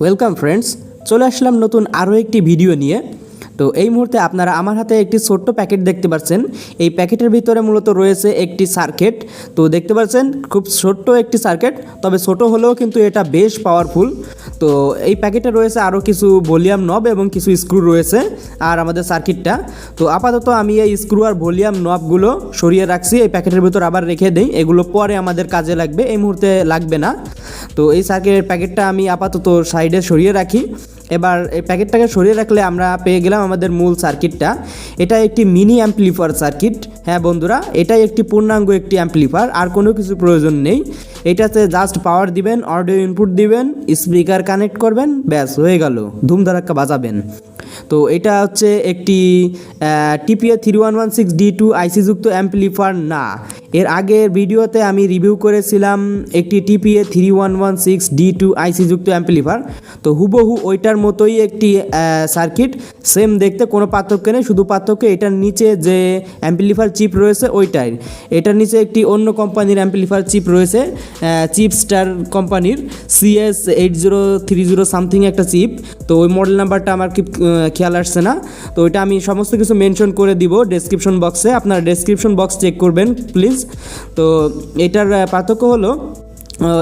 Welcome friends চলে আসলাম নতুন আরও একটি ভিডিও নিয়ে। তো এই মুহূর্তে আপনারা আমার হাতে একটি ছোট্ট প্যাকেট দেখতে পাচ্ছেন। এই প্যাকেটের ভিতরে মূলত রয়েছে একটি সার্কিট। তো দেখতে পাচ্ছেন, খুব ছোট্ট একটি সার্কিট, তবে ছোট হলেও কিন্তু এটা বেশ পাওয়ারফুল তো এই প্যাকেটে রয়েছে আরও কিছু ভলিউম নব এবং কিছু স্ক্রু রয়েছে, আর আমাদের সার্কিটটা। তো আপাতত আমি এই স্ক্রু আর ভলিউম নবগুলো সরিয়ে রাখছি, এই প্যাকেটের ভিতর আবার রেখে দিই, এগুলো পরে আমাদের কাজে লাগবে, এই মুহূর্তে লাগবে না। তো এই সার্কিটের প্যাকেটটা আমি আপাতত সাইডে সরিয়ে রাখি। এবার এই প্যাকেটটাকে সরিয়ে রাখলে আমরা পেয়ে গেলাম আমাদের মূল সার্কিটটা। এটা একটি মিনি অ্যাম্পলিফার সার্কিট। হ্যাঁ বন্ধুরা, এটাই একটি পূর্ণাঙ্গ একটি অ্যাম্পলিফার আর কোনো কিছু প্রয়োজন নেই। এটাতে জাস্ট পাওয়ার দিবেন অডিও ইনপুট দিবেন স্পিকার কানেক্ট করবেন, ব্যাস, হয়ে গেল। ধুমধারাক্কা বাজাবেন। তো এটা হচ্ছে একটি TPA three one one six D two আইসিযুক্ত amplifier না। এর আগের ভিডিওতে আমি রিভিউ করেছিলাম একটি TPA three one one six D two আইসিযুক্ত amplifier তো হুবহু ওইটার মতোই একটি সার্কিট। সেম দেখতে কোনো পার্থক্য নেই, শুধু পার্থক্য এটার নিচে যে অ্যাম্পলিফার চিপ রয়েছে ওইটাই। এটার নিচে একটি অন্য কোম্পানির অ্যাম্পলিফার চিপ রয়েছে চিপ স্টার কোম্পানির CS eight zero three zero something একটা চিপ। তো ওই মডেল নাম্বারটা আমার কি খেয়াল আসছে না। তো ওইটা আমি সমস্ত কিছু মেনশন করে দিব ডেসক্রিপশন বক্সে আপনারা ডেসক্রিপশন বক্স চেক করবেন প্লিজ তো এটার পার্থক্য হলো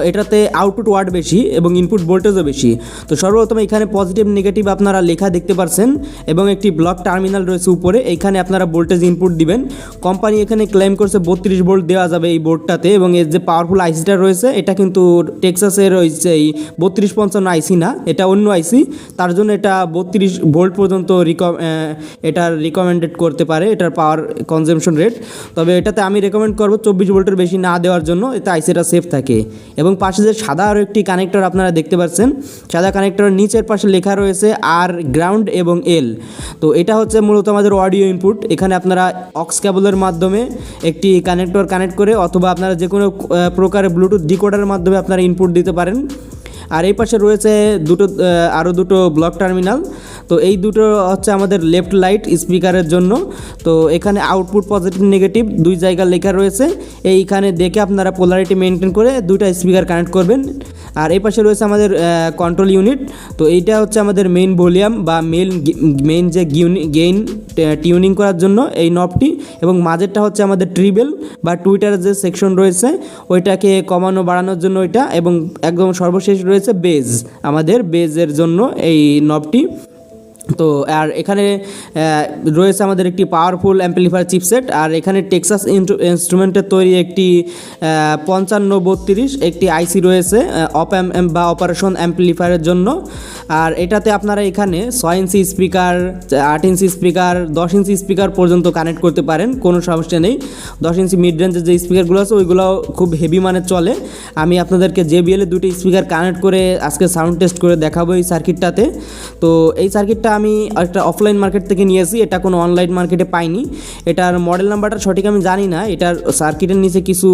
এটাতে আউটপুট ওয়াট বেশি এবং ইনপুট ভোল্টেজও বেশি। তো সর্বপ্রথম এখানে পজিটিভ নেগেটিভ আপনারা লেখা দেখতে পারছেন এবং একটি ব্লক টার্মিনাল রয়েছে উপরে। এইখানে আপনারা ভোল্টেজ ইনপুট দিবেন। কোম্পানি এখানে ক্লেম করছে বত্রিশ ভোল্ট দেওয়া যাবে এই বোর্ডটাতে এবং এর যে পাওয়ারফুল আইসিটা রয়েছে, এটা কিন্তু টেক্সাসের ওই এই বত্রিশ পঞ্চান্ন আইসি না, এটা অন্য আইসি তার জন্য এটা বত্রিশ ভোল্ট পর্যন্ত রিকম এটা রিকমেন্ডেড করতে পারে, এটার পাওয়ার কনজামশন রেট তবে এটাতে আমি রেকমেন্ড করব চব্বিশ ভোল্টের বেশি না দেওয়ার জন্য, এতে আইসিটা সেফ থাকে। এবং পাশে যে সাদা আরও একটি কানেক্টর আপনারা দেখতে পাচ্ছেন, সাদা কানেক্টরের নিচের পাশে লেখা রয়েছে আর গ্রাউন্ড এবং এল তো এটা হচ্ছে মূলত আমাদের অডিও ইনপুট এখানে আপনারা অক্স কেবলের মাধ্যমে একটি কানেক্টর কানেক্ট করে অথবা আপনারা যে কোনো প্রকারের ব্লুটুথ ডিকোডারের মাধ্যমে আপনারা ইনপুট দিতে পারেন। আর এই পাশে রয়েছে দুটো আরও দুটো ব্লক টার্মিনাল তো এই দুটো হচ্ছে আমাদের লেফট লাইট স্পিকারের জন্য। তো এখানে আউটপুট পজিটিভ নেগেটিভ দুই জায়গা লেখা রয়েছে। এইখানে দেখে আপনারা পোলারিটি মেনটেন করে দুইটা স্পিকার কানেক্ট করবেন। আর এই পাশে রয়েছে আমাদের কন্ট্রোল ইউনিট তো এইটা হচ্ছে আমাদের মেইন ভলিউম বা মেইন মেইন যে গেইন টিউনিং করার জন্য এই নবটি এবং মাঝেরটা হচ্ছে আমাদের ট্রিবেল বা টুইটারের যে সেকশন রয়েছে, ওইটাকে কমানো, বাড়ানোর জন্য ওইটা এবং একদম সর্বশেষ রয়েছে বেজ আমাদের বেজের জন্য এই নবটি তো আর এখানে রয়েছে আমাদের একটি পাওয়ারফুল অ্যাম্পলিফায়ার চিপসেট আর এখানে টেক্সাস ইনস্ট্রুমেন্টের তৈরি একটি পঞ্চান্ন বত্রিশ একটি আইসি রয়েছে অপ বা অপারেশন অ্যাম্পলিফায়ারের জন্য। আর এটাতে আপনারা এখানে ছয় ইঞ্চি স্পিকার আট ইঞ্চি স্পিকার দশ ইঞ্চি স্পিকার পর্যন্ত কানেক্ট করতে পারেন, কোনো সমস্যা নেই। দশ ইঞ্চি মিড রেঞ্জের যে স্পিকারগুলো আছে ওইগুলো খুব হেভি মানের চলে। আমি আপনাদেরকে জেবিএলে দুটি স্পিকার কানেক্ট করে আজকে সাউন্ড টেস্ট করে দেখাবো এই সার্কিটটাতে তো এই সার্কিটটা আমি একটা অফলাইন মার্কেট থেকে নিয়েছি এটা কোনো অনলাইন মার্কেটে পাইনি। এটার মডেল নাম্বারটা সঠিক আমি জানি না, এটার সার্কিটের নিচে কিছু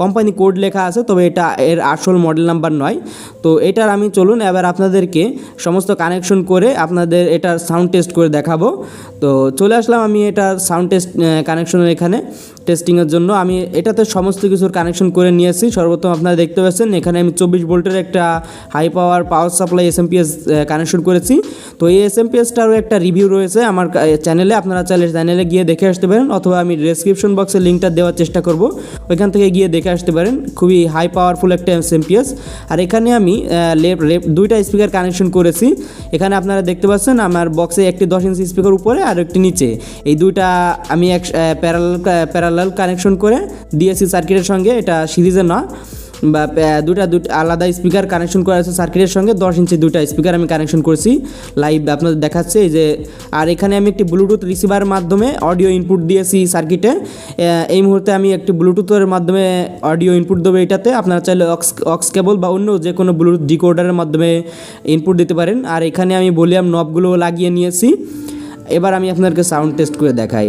কোম্পানি কোড লেখা আছে, তবে এটা এর আসল মডেল নাম্বার নয়। তো এটার আমি চলুন, এবার আপনাদেরকে সমস্ত কানেকশন করে আপনাদের এটার সাউন্ড টেস্ট করে দেখাবো। তো চলে আসলাম আমি এটার সাউন্ড টেস্ট কানেকশনের এখানে টেস্টিংয়ের জন্য। আমি এটাতে সমস্ত কিছুর কানেকশন করে নিয়েছি সর্বপ্রথম আপনারা দেখতে পাচ্ছেন, এখানে আমি চব্বিশ ভোল্টের একটা high power power supply SMPS connection করেছি। তো এই এসএমপিএসটারও একটা রিভিউ রয়েছে আমার চ্যানেলে। আপনারা চাইলে চ্যানেলে গিয়ে দেখে আসতে পারেন অথবা আমি ডেসক্রিপশন বক্সে লিঙ্কটা দেওয়ার চেষ্টা করব। ওইখান থেকে গিয়ে দেখে আসতে পারেন। খুবই হাই পাওয়ারফুল একটা এসএমপিএস আর এখানে আমি দুইটা স্পিকার কানেকশন করেছি। এখানে আপনারা দেখতে পাচ্ছেন আমার বক্সে একটি দশ ইঞ্চি স্পিকার উপরে আর একটি নিচে। এই দুইটা আমি এক প্যারালাল প্যারালাল কানেকশন করে দিয়েছি সার্কিটের সঙ্গে। এটা সিরিজে না বা দুটা দুটা, আলাদা স্পিকার কানেকশন করা আছে সার্কিটের সঙ্গে। দশ ইঞ্চি দুটা স্পিকার আমি কানেকশন করেছি লাইভ আপনাদের দেখাচ্ছে যে, আর এখানে আমি একটি ব্লুটুথ রিসিভার মাধ্যমে অডিও ইনপুট দিয়েছি সার্কিটে এই মুহূর্তে আমি একটি ব্লুটুথের মাধ্যমে অডিও ইনপুট দেবো এটাতে। আপনারা চাইলে অক্স অক্স কেবল বা অন্য যে কোনো ব্লুটুথ ডিকোডারের মাধ্যমে ইনপুট দিতে পারেন। আর এখানে আমি ভলিউম নবগুলো লাগিয়ে নিয়েছি। এবার আমি আপনাদেরকে সাউন্ড টেস্ট করে দেখাই।